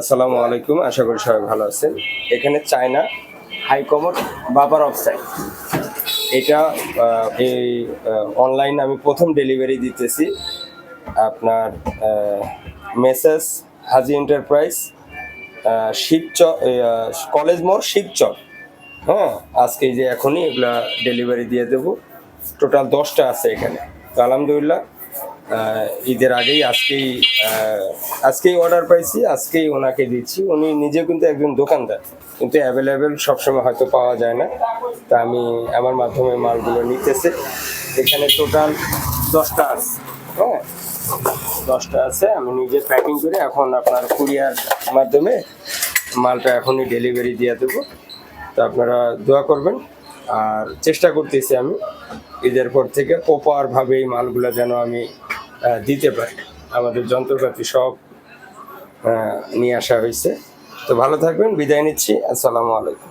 আসসালামু আলাইকুম, আশা করি সবাই ভালো আছেন। এখানে চায়না হাই কমোড বাবার অফসাইড এটা এই অনলাইন আমি প্রথম ডেলিভারি দিতেছি। আপনার message Haji enterprise Shibchar college মোড় শিবচর। হ্যাঁ আজকে যে এখনই এগুলা ডেলিভারি দিয়ে দেবো। টোটাল দশটা আছে এখানে। তো আলহামদুলিল্লাহ ঈদের আগেই আজকেই আজকেই অর্ডার পাইছি, আজকেই ওনাকে দিচ্ছি। উনি নিজে কিন্তু একজন দোকানদার, কিন্তু অ্যাভেলেবেল সবসময় হয়তো পাওয়া যায় না। তা আমি আমার মাধ্যমে মালগুলো নিতেছে। এখানে টোটাল দশটা আছে হ্যাঁ? দশটা আছে, আমি নিজে প্যাকিং করে এখন আপনার কুরিয়ার মাধ্যমে মালটা এখনই ডেলিভারি দিয়ে দেবো। তো আপনারা দোয়া করবেন। আর চেষ্টা করতেছি আমি ঈদের পর থেকে প্রপারভাবে এই মালগুলো যেন আমি দিতে পারে আমাদের যন্ত্রপাতি সব নিয়ে আসা হয়েছে। তো ভালো থাকবেন, বিদায় নিচ্ছি। আসসালামু আলাইকুম।